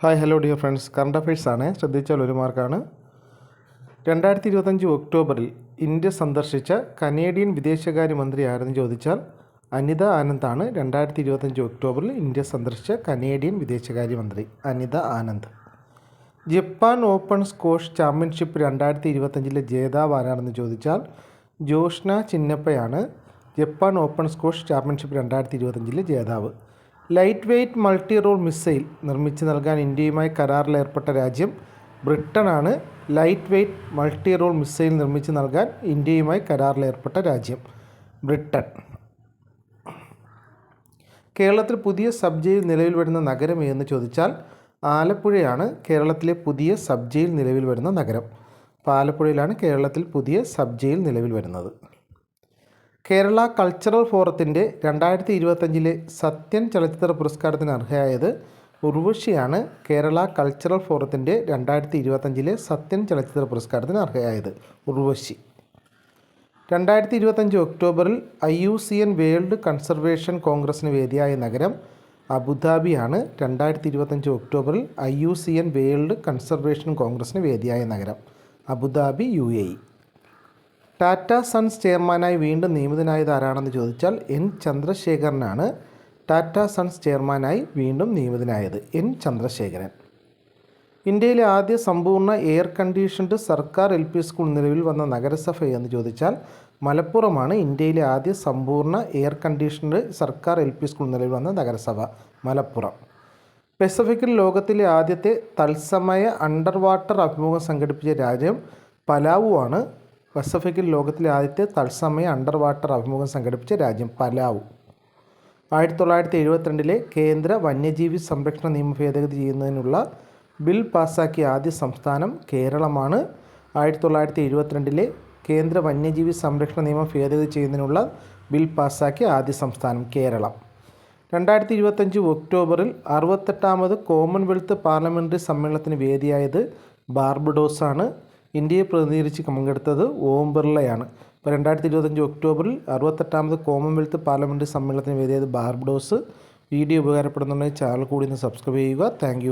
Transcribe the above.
Hi hello dear friends current affairs ആണ്. ശ്രദ്ധിച്ചാൽ ഒരു മാർക്കാണ്. രണ്ടായിരത്തി ഇരുപത്തഞ്ച് ഒക്ടോബറിൽ ഇന്ത്യ സന്ദർശിച്ച കനേഡിയൻ വിദേശകാര്യമന്ത്രി ആരെന്ന് ചോദിച്ചാൽ അനിത ആനന്ദാണ് രണ്ടായിരത്തി ഇരുപത്തഞ്ച് ഒക്ടോബറിൽ ഇന്ത്യ സന്ദർശിച്ച കനേഡിയൻ വിദേശകാര്യമന്ത്രി Anita Anand. Japan open squash championship രണ്ടായിരത്തി ഇരുപത്തഞ്ചിലെ ജേതാവ് ആരാണെന്ന് ചോദിച്ചാൽ ജോഷ്ന ചിന്നപ്പയാണ്. ജപ്പാൻ ഓപ്പൺ സ്കോഷ് ചാമ്പ്യൻഷിപ്പ് രണ്ടായിരത്തി ഇരുപത്തഞ്ചിലെ ജേതാവ്. Light weight multi role missile നിർമ്മിച്ച് നൽകാൻ ഇന്ത്യയുമായി കരാറിലേർപ്പെട്ട രാജ്യം ബ്രിട്ടനാണ് light weight multi role missile നിർമ്മിച്ച് നൽകാൻ ഇന്ത്യയുമായി കരാറിലേർപ്പെട്ട രാജ്യം ബ്രിട്ടൻ. കേരളത്തിൽ പുതിയ സബ് ജയിൽ നിലവിൽ വരുന്ന നഗരം എന്ന് ചോദിച്ചാൽ ആലപ്പുഴയാണ് കേരളത്തിലെ പുതിയ സബ് ജയിൽ നിലവിൽ വരുന്ന നഗരം. അപ്പോൾ ആലപ്പുഴയിലാണ് കേരളത്തിൽ പുതിയ സബ് ജയിൽ നിലവിൽ വരുന്നത്. കേരള കൾച്ചറൽ ഫോറത്തിന്റെ രണ്ടായിരത്തി ഇരുപത്തഞ്ചിലെ സത്യൻ ചലച്ചിത്ര പുരസ്കാരത്തിന് അർഹയായത് ഉർവശിയാണ് കേരള കൾച്ചറൽ ഫോറത്തിന്റെ രണ്ടായിരത്തി ഇരുപത്തഞ്ചിലെ സത്യൻ ചലച്ചിത്ര പുരസ്കാരത്തിന് അർഹയായത് ഉർവശി. രണ്ടായിരത്തി ഇരുപത്തഞ്ച് ഒക്ടോബറിൽ I U C N world conservation കോൺഗ്രസിന് വേദിയായ നഗരം അബുദാബിയാണ് രണ്ടായിരത്തി ഇരുപത്തഞ്ച് ഒക്ടോബറിൽ I U C N world conservation കോൺഗ്രസിന് വേദിയായ നഗരം Abu Dhabi U A E. Tata sons ചെയർമാനായി വീണ്ടും നിയമിതനായത് ആരാണെന്ന് ചോദിച്ചാൽ എൻ ചന്ദ്രശേഖരനാണ് ടാറ്റ സൺസ് ചെയർമാനായി വീണ്ടും നിയമിതനായത് എൻ ചന്ദ്രശേഖരൻ. ഇന്ത്യയിലെ ആദ്യ സമ്പൂർണ എയർ കണ്ടീഷൻഡ് സർക്കാർ എൽ പി സ്കൂൾ നിലവിൽ വന്ന നഗരസഭ എന്ന് ചോദിച്ചാൽ മലപ്പുറമാണ് ഇന്ത്യയിലെ ആദ്യ സമ്പൂർണ എയർ കണ്ടീഷൻഡ് സർക്കാർ എൽ പി സ്കൂൾ നിലവിൽ വന്ന നഗരസഭ മലപ്പുറം. പെസഫിക്കിൽ ലോകത്തിലെ ആദ്യത്തെ തത്സമയ അണ്ടർ വാട്ടർ അഭിമുഖം സംഘടിപ്പിച്ച രാജ്യം പലാവുവാണ്. പസഫിക്കിൽ ലോകത്തിലെ ആദ്യത്തെ തത്സമയ അണ്ടർ വാട്ടർ അഭിമുഖം സംഘടിപ്പിച്ച രാജ്യം പലാവു. ആയിരത്തി തൊള്ളായിരത്തി എഴുപത്തിരണ്ടിലെ കേന്ദ്ര വന്യജീവി സംരക്ഷണ നിയമ ഭേദഗതി ചെയ്യുന്നതിനുള്ള ബിൽ പാസാക്കിയ ആദ്യ സംസ്ഥാനം കേരളമാണ്. ആയിരത്തി തൊള്ളായിരത്തി എഴുപത്തിരണ്ടിലെ കേന്ദ്ര വന്യജീവി സംരക്ഷണ നിയമം ഭേദഗതി ചെയ്യുന്നതിനുള്ള ബിൽ പാസാക്കിയ ആദ്യ സംസ്ഥാനം കേരളം. രണ്ടായിരത്തി ഇരുപത്തഞ്ച് ഒക്ടോബറിൽ അറുപത്തെട്ടാമത് കോമൺവെൽത്ത് പാർലമെന്ററി സമ്മേളനത്തിന് വേദിയായത് ബാർബഡോസാണ്. ഇന്ത്യയെ പ്രതിനിധീകരിച്ച് പങ്കെടുത്തത് ഓം ബിർളയാണ്. ഇപ്പോൾ രണ്ടായിരത്തി ഇരുപത്തഞ്ച് ഒക്ടോബറിൽ അറുപത്തെട്ടാമത് കോമൺവെൽത്ത് പാർലമെന്റ് സമ്മേളനത്തിന് വേദിയായത് ബാർബഡോസ്. വീഡിയോ ഉപകാരപ്പെടുന്നുണ്ടെങ്കിൽ ചാനൽ കൂടി ഒന്ന് സബ്സ്ക്രൈബ് ചെയ്യുക. താങ്ക്